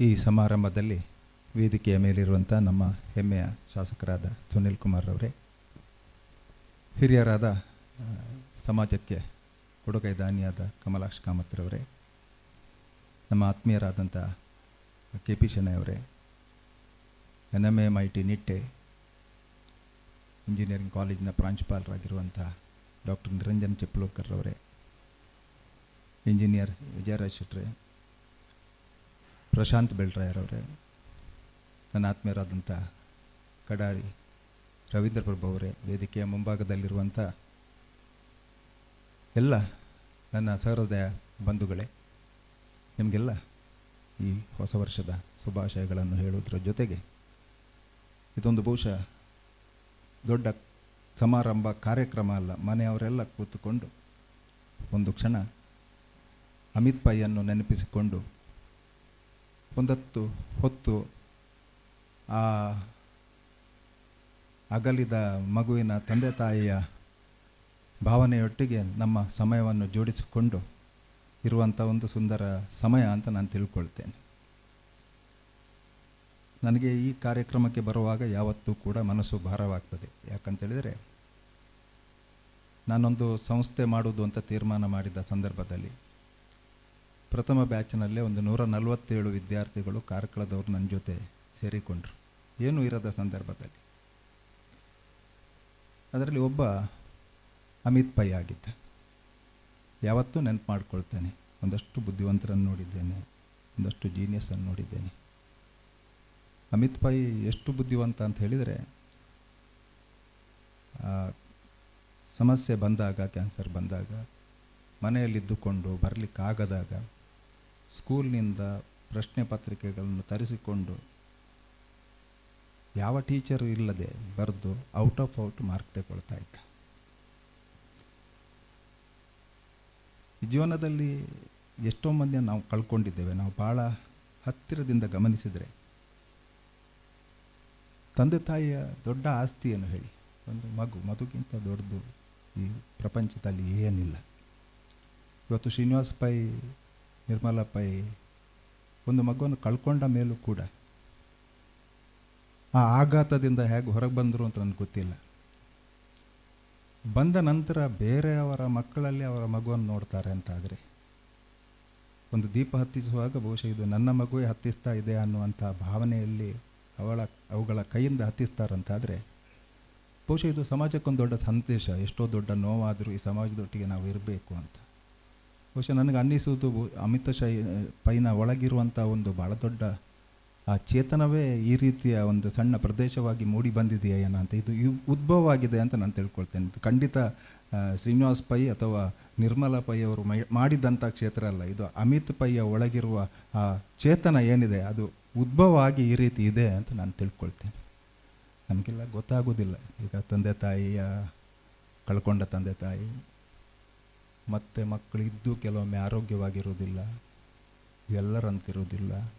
ಈ ಸಮಾರಂಭದಲ್ಲಿ ವೇದಿಕೆಯ ಮೇಲಿರುವಂಥ ನಮ್ಮ ಹೆಮ್ಮೆಯ ಶಾಸಕರಾದ ಸುನಿಲ್ ಕುಮಾರ್ ಅವರೇ ಹಿರಿಯರಾದ ಸಮಾಜಕ್ಕೆ ಕೊಡುಗೈ ದಾನಿಯಾದ ಕಮಲಾಕ್ಷ ಕಾಮತ್ರವರೇ ನಮ್ಮ ಆತ್ಮೀಯರಾದಂಥ K P ಶೆಣೆಯವರೇ N M M I T, Nitte, engineering ಕಾಲೇಜಿನ ಪ್ರಾಂಶುಪಾಲರಾಗಿರುವಂಥ ಡಾಕ್ಟರ್ ನಿರಂಜನ್ ಚಿಪ್ಲೋಕರ್ ಅವರೇ ಇಂಜಿನಿಯರ್ ವಿಜಯರಾಜ್ ಶೆಟ್ರೆ ಪ್ರಶಾಂತ್ ಬೆಳ್ರಾಯರವರೇ ನನ್ನ ಆತ್ಮೀಯರಾದಂಥ ಕಡಾರಿ ರವೀಂದ್ರ ಪ್ರಭು ಅವರೇ, ವೇದಿಕೆಯ ಮುಂಭಾಗದಲ್ಲಿರುವಂಥ ಎಲ್ಲ ನನ್ನ ಸಹೃದಯ ಬಂಧುಗಳೇ, ನಿಮಗೆಲ್ಲ ಈ ಹೊಸ ವರ್ಷದ ಶುಭಾಶಯಗಳನ್ನು ಹೇಳುವುದರ ಜೊತೆಗೆ ಇದೊಂದು ಬಹುಶಃ ದೊಡ್ಡ ಸಮಾರಂಭ ಕಾರ್ಯಕ್ರಮ ಅಲ್ಲ, ಮನೆಯವರೆಲ್ಲ ಕೂತುಕೊಂಡು ಒಂದು ಕ್ಷಣ ಅಮಿತ್ ಪೈಯನ್ನು ನೆನಪಿಸಿಕೊಂಡು ಒಂದತ್ತು ಹೊತ್ತು ಆ ಅಗಲಿದ ಮಗುವಿನ ತಂದೆ ತಾಯಿಯ ಭಾವನೆಯೊಟ್ಟಿಗೆ ನಮ್ಮ ಸಮಯವನ್ನು ಜೋಡಿಸಿಕೊಂಡು ಇರುವಂಥ ಒಂದು ಸುಂದರ ಸಮಯ ಅಂತ ನಾನು ತಿಳ್ಕೊಳ್ತೇನೆ. ನನಗೆ ಈ ಕಾರ್ಯಕ್ರಮಕ್ಕೆ ಬರುವಾಗ ಯಾವತ್ತೂ ಕೂಡ ಮನಸ್ಸು ಭಾರವಾಗ್ತದೆ. ಯಾಕಂತೇಳಿದರೆ ನಾನೊಂದು ಸಂಸ್ಥೆ ಮಾಡುವುದು ಅಂತ ತೀರ್ಮಾನ ಮಾಡಿದ ಸಂದರ್ಭದಲ್ಲಿ ಪ್ರಥಮ ಬ್ಯಾಚ್ನಲ್ಲೇ ಒಂದು ನೂರ ನಲವತ್ತೇಳು ವಿದ್ಯಾರ್ಥಿಗಳು ಕಾರ್ಕಳದವ್ರು ನನ್ನ ಜೊತೆ ಸೇರಿಕೊಂಡ್ರು. ಏನೂ ಇರದ ಸಂದರ್ಭದಲ್ಲಿ? ಅದರಲ್ಲಿ ಒಬ್ಬ ಅಮಿತ್ ಪೈ ಆಗಿದ್ದ. ಯಾವತ್ತೂ ನೆನಪು ಮಾಡ್ಕೊಳ್ತೇನೆ. ಒಂದಷ್ಟು ಬುದ್ಧಿವಂತರನ್ನು ನೋಡಿದ್ದೇನೆ. ಒಂದಷ್ಟು ಜೀನಿಯಸನ್ನು ನೋಡಿದ್ದೇನೆ. ಅಮಿತ್ ಪೈ ಎಷ್ಟು ಬುದ್ಧಿವಂತ ಅಂತ ಹೇಳಿದರೆ ಸಮಸ್ಯೆ ಬಂದಾಗ, ಕ್ಯಾನ್ಸರ್ ಬಂದಾಗ, ಮನೆಯಲ್ಲಿದ್ದುಕೊಂಡು ಬರಲಿಕ್ಕಾಗದಾಗ ಸ್ಕೂಲ್ನಿಂದ ಪ್ರಶ್ನೆ ಪತ್ರಿಕೆಗಳನ್ನು ತರಿಸಿಕೊಂಡು ಯಾವ ಟೀಚರು ಇಲ್ಲದೆ ಬರೆದು ಔಟ್ ಆಫ್ ಔಟ್ ಮಾರ್ಕ್ ತಗೊಳ್ತಾ ಇದ್ದ. ಜೀವನದಲ್ಲಿ ಎಷ್ಟೋ ಮಂದಿ ನಾವು ಕಳ್ಕೊಂಡಿದ್ದೇವೆ, ನಾವು ಭಾಳ ಹತ್ತಿರದಿಂದ ಗಮನಿಸಿದರೆ ತಂದೆ ತಾಯಿಯ ದೊಡ್ಡ ಆಸ್ತಿಯನ್ನು ಹೇಳಿ, ಒಂದು ಮಗು, ಮಗುಗಿಂತ ದೊಡ್ಡದು ಈ ಪ್ರಪಂಚದಲ್ಲಿ ಏನಿಲ್ಲ. ಇವತ್ತು ಶ್ರೀನಿವಾಸ ಪೈ ನಿರ್ಮಲಾ ಪೈ ಒಂದು ಮಗುವನ್ನು ಕಳ್ಕೊಂಡ ಮೇಲೂ ಕೂಡ ಆ ಆಘಾತದಿಂದ ಹೇಗೆ ಹೊರಗೆ ಬಂದರು ಅಂತ ನನಗೆ ಗೊತ್ತಿಲ್ಲ. ಬಂದ ನಂತರ ಬೇರೆಯವರ ಮಕ್ಕಳಲ್ಲಿ ಅವರ ಮಗುವನ್ನು ನೋಡ್ತಾರೆ ಅಂತಾದರೆ ಒಂದು ದೀಪ ಹತ್ತಿಸುವಾಗ ಬಹುಶಃ ಇದು ನನ್ನ ಮಗುವೇ ಹತ್ತಿಸ್ತಾ ಇದೆ ಅನ್ನುವಂಥ ಭಾವನೆಯಲ್ಲಿ ಅವಳ ಅವುಗಳ ಕೈಯಿಂದ ಹತ್ತಿಸ್ತಾರಂತಾದರೆ ಬಹುಶಃ ಇದು ಸಮಾಜಕ್ಕೊಂದು ದೊಡ್ಡ ಸಂದೇಶ, ಎಷ್ಟೋ ದೊಡ್ಡ ನೋವಾದರೂ ಈ ಸಮಾಜದೊಟ್ಟಿಗೆ ನಾವು ಇರಬೇಕು ಅಂತ. ಬಹುಶಃ ನನಗೆ ಅನ್ನಿಸುವುದು ಅಮಿತ್ ಶೈ, ಪೈನ ಒಳಗಿರುವಂಥ ಒಂದು ಭಾಳ ದೊಡ್ಡ, ಆ ಚೇತನವೇ ಈ ರೀತಿಯ ಒಂದು ಸಣ್ಣ ಪ್ರದೇಶವಾಗಿ ಮೂಡಿ ಬಂದಿದೆಯಾ ಏನೋ ಅಂತ. ಇದು ಉದ್ಭವ ಆಗಿದೆ ಅಂತ ನಾನು ತಿಳ್ಕೊಳ್ತೇನೆ. ಖಂಡಿತ ಶ್ರೀನಿವಾಸ್ ಪೈ ಅಥವಾ ನಿರ್ಮಲಾ ಪೈ ಅವರು ಮಾಡಿದಂಥ ಕ್ಷೇತ್ರ ಅಲ್ಲ. ಇದು ಅಮಿತ್ ಪೈಯ ಒಳಗಿರುವ, ಆ, ಚೇತನ ಏನಿದೆ, ಅದು ಉದ್ಭವ ಆಗಿ ಈ ರೀತಿ ಇದೆ ಅಂತ ನಾನು ತಿಳ್ಕೊಳ್ತೇನೆ. ನಮಗೆಲ್ಲ ಗೊತ್ತಾಗೋದಿಲ್ಲ ಈಗ ತಂದೆ ತಾಯಿಯ, ಕಳ್ಕೊಂಡ ತಂದೆ ತಾಯಿ ಮತ್ತು ಮಕ್ಕಳಿದ್ದು ಕೆಲವೊಮ್ಮೆ ಆರೋಗ್ಯವಾಗಿರುವುದಿಲ್ಲ ಎಲ್ಲರಂತಿರೋದಿಲ್ಲ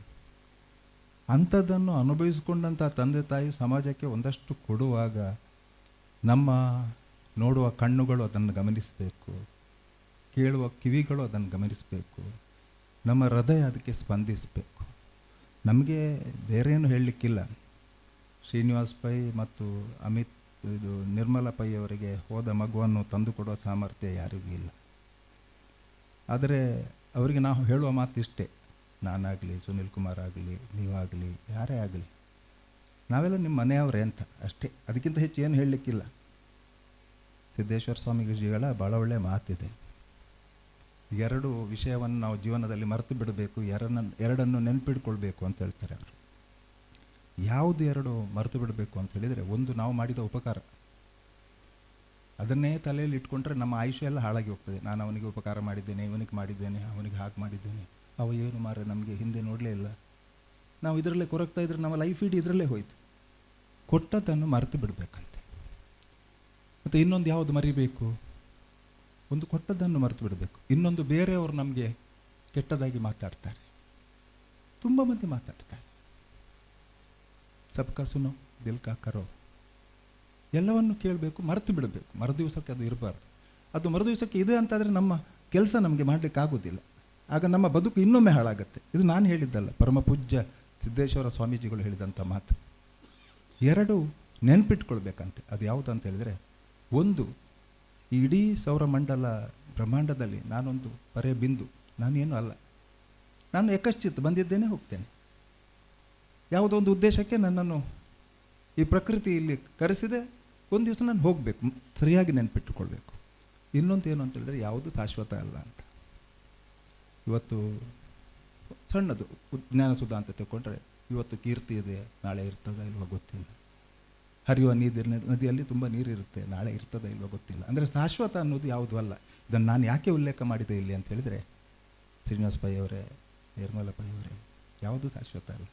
ಅಂಥದ್ದನ್ನು ಅನುಭವಿಸಿಕೊಂಡಂಥ ತಂದೆ ತಾಯಿ ಸಮಾಜಕ್ಕೆ ಒಂದಷ್ಟು ಕೊಡುವಾಗ ನಮ್ಮ ನೋಡುವ ಕಣ್ಣುಗಳು ಅದನ್ನು ಗಮನಿಸಬೇಕು, ಕೇಳುವ ಕಿವಿಗಳು ಅದನ್ನು ಗಮನಿಸಬೇಕು, ನಮ್ಮ ಹೃದಯ ಅದಕ್ಕೆ ಸ್ಪಂದಿಸಬೇಕು. ನಮಗೆ ಬೇರೇನು ಹೇಳಲಿಕ್ಕಿಲ್ಲ. ಶ್ರೀನಿವಾಸ್ ಪೈ ಮತ್ತು ಅಮಿತ್ ಇದು ನಿರ್ಮಲಾ ಪೈ ಅವರಿಗೆ ಹೋದ ಮಗುವನ್ನು ತಂದುಕೊಡುವ ಸಾಮರ್ಥ್ಯ ಯಾರಿಗೂ ಇಲ್ಲ. ಆದರೆ ಅವರಿಗೆ ನಾವು ಹೇಳುವ ಮಾತು ಇಷ್ಟೇ. ನಾನಾಗಲಿ, ಸುನಿಲ್ ಕುಮಾರ್ ಆಗಲಿ, ನೀವಾಗಲಿ, ಯಾರೇ ಆಗಲಿ. ನಾವೆಲ್ಲ ನಿಮ್ಮ ಮನೆಯವರೇ ಅಂತ ಅಷ್ಟೇ. ಅದಕ್ಕಿಂತ ಹೆಚ್ಚು ಏನು ಹೇಳಲಿಕ್ಕಿಲ್ಲ. ಸಿದ್ದೇಶ್ವರ ಸ್ವಾಮೀಜಿಗಳ ಭಾಳ ಒಳ್ಳೆಯ ಮಾತಿದೆ. ಎರಡು ವಿಷಯವನ್ನು ನಾವು ಜೀವನದಲ್ಲಿ ಮರೆತು ಬಿಡಬೇಕು, ಎರಡನ್ನ, ಎರಡನ್ನು ನೆನಪಿಡ್ಕೊಳ್ಬೇಕು ಅಂತ ಹೇಳ್ತಾರೆ ಅವರು. ಯಾವುದು ಎರಡು ಮರೆತು ಬಿಡಬೇಕು ಅಂತ ಹೇಳಿದರೆ ಒಂದು ನಾವು ಮಾಡಿದ ಉಪಕಾರ. ಅದನ್ನೇ ತಲೆಯಲ್ಲಿ ಇಟ್ಕೊಂಡ್ರೆ ನಮ್ಮ ಆಯುಷ್ಯ ಎಲ್ಲ ಹಾಳಾಗಿ ಹೋಗ್ತದೆ. ನಾನು ಅವನಿಗೆ ಉಪಕಾರ ಮಾಡಿದ್ದೇನೆ, ಇವನಿಗೆ ಮಾಡಿದ್ದೇನೆ, ಅವನಿಗೆ ಹಾಗೆ ಮಾಡಿದ್ದೇನೆ. ಅವ ಏನು ಮಾರ ನಮಗೆ ಹಿಂದೆ ನೋಡಲೇ ಇಲ್ಲ. ನಾವು ಇದರಲ್ಲೇ ಕೊರಗ್ತಾ ಇದ್ರೆ ನಮ್ಮ ಲೈಫ್ ಇಡೀ ಇದರಲ್ಲೇ ಹೋಯ್ತು. ಕೊಟ್ಟದ್ದನ್ನು ಮರೆತು ಬಿಡಬೇಕಂತೆ. ಮತ್ತು ಇನ್ನೊಂದು ಯಾವುದು ಮರಿಬೇಕು? ಒಂದು ಕೊಟ್ಟದ್ದನ್ನು ಮರೆತು ಬಿಡಬೇಕು. ಇನ್ನೊಂದು ಬೇರೆಯವರು ನಮಗೆ ಕೆಟ್ಟದಾಗಿ ಮಾತಾಡ್ತಾರೆ. ತುಂಬ ಮಂದಿ ಮಾತಾಡ್ತಾರೆ. ಸಬ್ಕಾ ಸುನೋ ದಿಲ್ ಕಾ ಕರೋ. ಎಲ್ಲವನ್ನು ಕೇಳಬೇಕು, ಮರೆತು ಬಿಡಬೇಕು. ಮರು ದಿವಸಕ್ಕೆ ಅದು ಇರಬಾರ್ದು. ಅದು ಮರು ದಿವಸಕ್ಕೆ ಇದೆ ಅಂತಾದರೆ ನಮ್ಮ ಕೆಲಸ ನಮಗೆ ಮಾಡಲಿಕ್ಕೆ ಆಗೋದಿಲ್ಲ ಆಗ ನಮ್ಮ ಬದುಕು ಇನ್ನೊಮ್ಮೆ ಹಾಳಾಗುತ್ತೆ. ಇದು ನಾನು ಹೇಳಿದ್ದಲ್ಲ, ಪರಮ ಪೂಜ್ಯ ಸಿದ್ದೇಶ್ವರ ಸ್ವಾಮೀಜಿಗಳು ಹೇಳಿದಂಥ ಮಾತು. ಎರಡು ನೆನ್ಪಿಟ್ಕೊಳ್ಬೇಕಂತೆ. ಅದು ಯಾವುದು ಅಂತ ಹೇಳಿದರೆ, ಒಂದು, ಇಡೀ ಸೌರಮಂಡಲ ಬ್ರಹ್ಮಾಂಡದಲ್ಲಿ ನಾನೊಂದು ಬರೇ ಬಿಂದು. ನಾನೇನು ಅಲ್ಲ. ನಾನು ಯಕಶ್ಚಿತ್ ಬಂದಿದ್ದೇನೆ, ಹೋಗ್ತೇನೆ. ಯಾವುದೋ ಒಂದು ಉದ್ದೇಶಕ್ಕೆ ನನ್ನನ್ನು ಈ ಪ್ರಕೃತಿ ಇಲ್ಲಿ ಕರೆಸಿದೆ. ಒಂದು ದಿವಸ ನಾನು ಹೋಗಬೇಕು ಸರಿಯಾಗಿ ನೆನಪಿಟ್ಟುಕೊಳ್ಬೇಕು ಇನ್ನೊಂದು ಏನು ಅಂತ ಹೇಳಿದ್ರೆ ಯಾವುದು ಶಾಶ್ವತ ಅಲ್ಲ ಅಂತ. ಇವತ್ತು ಸಣ್ಣದು ಜ್ಞಾನಸುಧ ಅಂತ ತಗೊಂಡ್ರೆ ಇವತ್ತು ಕೀರ್ತಿ ಇದೆ, ನಾಳೆ ಇರ್ತದ ಇಲ್ವೋ ಗೊತ್ತಿಲ್ಲ. ಹರಿಯುವ ನೀರಿನ ನದಿಯಲ್ಲಿ ತುಂಬ ನೀರಿರುತ್ತೆ, ನಾಳೆ ಇರ್ತದ ಇಲ್ವೋ ಗೊತ್ತಿಲ್ಲ. ಅಂದರೆ ಶಾಶ್ವತ ಅನ್ನೋದು ಯಾವುದು ಅಲ್ಲ. ಇದನ್ನು ನಾನು ಯಾಕೆ ಉಲ್ಲೇಖ ಮಾಡಿದೆ ಇಲ್ಲಿ ಅಂತ ಹೇಳಿದರೆ ಶ್ರೀನಿವಾಸ ಪೈ ಅವರೇ ನಿರ್ಮಲ ಪೈ ಅವರೇ ಯಾವುದು ಶಾಶ್ವತ ಅಲ್ಲ.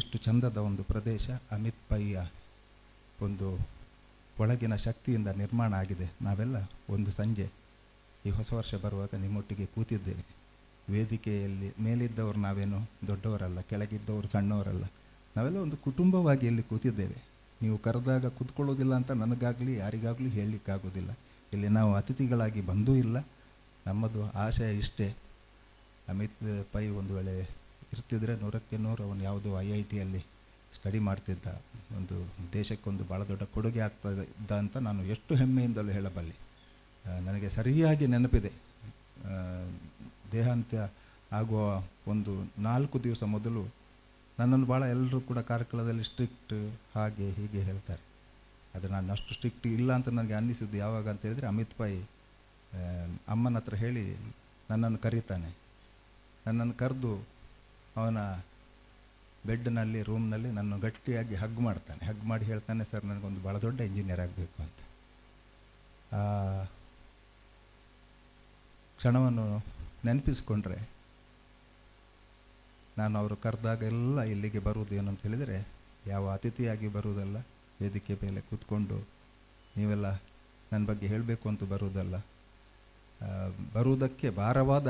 ಇಷ್ಟು ಚಂದದ ಒಂದು ಪ್ರದೇಶ ಅಮಿತ್ ಪೈಯ ಒಂದು ಒಳಗಿನ ಶಕ್ತಿಯಿಂದ ನಿರ್ಮಾಣ ಆಗಿದೆ. ನಾವೆಲ್ಲ ಒಂದು ಸಂಜೆ ಈ ಹೊಸ ವರ್ಷ ಬರುವಾಗ ನಿಮ್ಮೊಟ್ಟಿಗೆ ಕೂತಿದ್ದೇವೆ. ವೇದಿಕೆಯಲ್ಲಿ ಮೇಲಿದ್ದವರು ನಾವೇನು ದೊಡ್ಡವರಲ್ಲ, ಕೆಳಗಿದ್ದವರು ಸಣ್ಣವರಲ್ಲ. ನಾವೆಲ್ಲ ಒಂದು ಕುಟುಂಬವಾಗಿ ಇಲ್ಲಿ ಕೂತಿದ್ದೇವೆ. ನೀವು ಕರೆದಾಗ ಕೂತ್ಕೊಳ್ಳೋದಿಲ್ಲ ಅಂತ ನನಗಾಗಲಿ ಯಾರಿಗಾಗಲಿ ಹೇಳಲಿಕ್ಕಾಗೋದಿಲ್ಲ. ಇಲ್ಲಿ ನಾವು ಅತಿಥಿಗಳಾಗಿ ಬಂದೂ ಇಲ್ಲ. ನಮ್ಮದು ಆಶಯ ಇಷ್ಟೇ. ಅಮಿತ್ ಪೈ ಒಂದು ವೇಳೆ ಇರ್ತಿದ್ರೆ ನೂರಕ್ಕೆ ನೂರು, ಅವನು ಯಾವುದೋ ಐ ಐ ಟಿಯಲ್ಲಿ ಸ್ಟಡಿ ಮಾಡ್ತಿದ್ದ ಒಂದು ದೇಶಕ್ಕೊಂದು ಭಾಳ ದೊಡ್ಡ ಕೊಡುಗೆ ಆಗ್ತಾ ಇದ್ದ ಅಂತ ನಾನು ಎಷ್ಟು ಹೆಮ್ಮೆಯಿಂದಲೂ ಹೇಳಬಲ್ಲೆ. ನನಗೆ ಸರಿಯಾಗಿ ನೆನಪಿದೆ. ದೇಹಾಂತ್ಯ ಆಗುವ ಒಂದು ನಾಲ್ಕು ದಿವಸ ಮೊದಲು ನನ್ನನ್ನು ಭಾಳ ಎಲ್ಲರೂ ಕೂಡ ಕಾರ್ಕಳದಲ್ಲಿ ಸ್ಟ್ರಿಕ್ಟ್ ಹಾಗೆ ಹೀಗೆ ಹೇಳ್ತಾರೆ. ಆದರೆ ನಾನು ಅಷ್ಟು ಸ್ಟ್ರಿಕ್ಟ್ ಇಲ್ಲ ಅಂತ ನನಗೆ ಅನ್ನಿಸಿದ್ದು ಯಾವಾಗ ಅಂತ ಹೇಳಿದರೆ ಅಮಿತ್ ಪೈ ಅಮ್ಮನ ಹತ್ರ ಹೇಳಿ ನನ್ನನ್ನು ಕರೀತಾನೆ. ನನ್ನನ್ನು ಕರೆದು ಅವನ ಬೆಡ್ನಲ್ಲಿ, ರೂಮ್ನಲ್ಲಿ ನನ್ನ ಗಟ್ಟಿಯಾಗಿ ಹಗ್ ಮಾಡ್ತಾನೆ. ಹಗ್ ಮಾಡಿ ಹೇಳ್ತಾನೆ, ಸರ್, ನನಗೊಂದು ಭಾಳ ದೊಡ್ಡ ಇಂಜಿನಿಯರ್ ಆಗಬೇಕು ಅಂತ. ಕ್ಷಣವನ್ನು ನೆನಪಿಸಿಕೊಂಡ್ರೆ, ನಾನು ಅವರು ಕರೆದಾಗೆಲ್ಲ ಇಲ್ಲಿಗೆ ಬರುವುದು ಏನಂತ ಹೇಳಿದರೆ, ಯಾವ ಅತಿಥಿಯಾಗಿ ಬರುವುದಲ್ಲ, ವೇದಿಕೆ ಮೇಲೆ ಕೂತ್ಕೊಂಡು ನೀವೆಲ್ಲ ನನ್ನ ಬಗ್ಗೆ ಹೇಳಬೇಕು ಅಂತ ಬರುವುದಲ್ಲ. ಬರುವುದಕ್ಕೆ ಭಾರವಾದ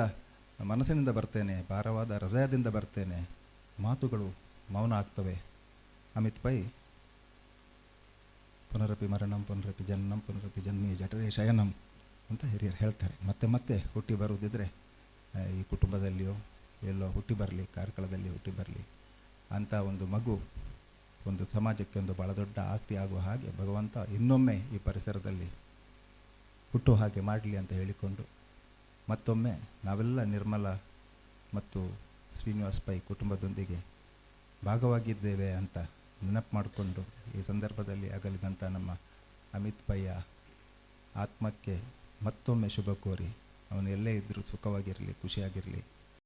ಮನಸ್ಸಿನಿಂದ ಬರ್ತೇನೆ, ಭಾರವಾದ ಹೃದಯದಿಂದ ಬರ್ತೇನೆ. ಮಾತುಗಳು ಮೌನ ಆಗ್ತವೆ. ಅಮಿತ್ ಪೈ, ಪುನರಪಿ ಮರಣಂ, ಪುನರಪಿ ಜನ್ಮಂ, ಪುನರಪಿ ಜನ್ಮಿ ಜಠರೇ ಶಯನಂ ಅಂತ ಹಿರಿಯರು ಹೇಳ್ತಾರೆ. ಮತ್ತೆ ಮತ್ತೆ ಹುಟ್ಟಿ ಬರುವುದಿದ್ರೆ ಈ ಕುಟುಂಬದಲ್ಲಿಯೋ, ಎಲ್ಲೋ ಹುಟ್ಟಿ ಬರಲಿ, ಕಾರ್ಕಳದಲ್ಲಿ ಹುಟ್ಟಿ ಬರಲಿ ಅಂಥ ಒಂದು ಮಗು, ಒಂದು ಸಮಾಜಕ್ಕೆ ಒಂದು ಭಾಳ ದೊಡ್ಡ ಆಸ್ತಿ ಆಗುವ ಹಾಗೆ ಭಗವಂತ ಇನ್ನೊಮ್ಮೆ ಈ ಪರಿಸರದಲ್ಲಿ ಹುಟ್ಟು ಹಾಗೆ ಮಾಡಲಿ ಅಂತ ಹೇಳಿಕೊಂಡು, ಮತ್ತೊಮ್ಮೆ ನಾವೆಲ್ಲ ನಿರ್ಮಲ ಮತ್ತು ಶ್ರೀನಿವಾಸ್ ಪೈ ಕುಟುಂಬದೊಂದಿಗೆ ಭಾಗವಾಗಿದ್ದೇವೆ ಅಂತ ನೆನಪು ಮಾಡಿಕೊಂಡು ಈ ಸಂದರ್ಭದಲ್ಲಿ ಅಗಲಿದಂಥ ನಮ್ಮ ಅಮಿತ್ ಪಯ್ಯ ಆತ್ಮಕ್ಕೆ ಮತ್ತೊಮ್ಮೆ ಶುಭ ಕೋರಿ, ಅವನು ಎಲ್ಲೇ ಇದ್ದರೂ ಸುಖವಾಗಿರಲಿ, ಖುಷಿಯಾಗಿರಲಿ.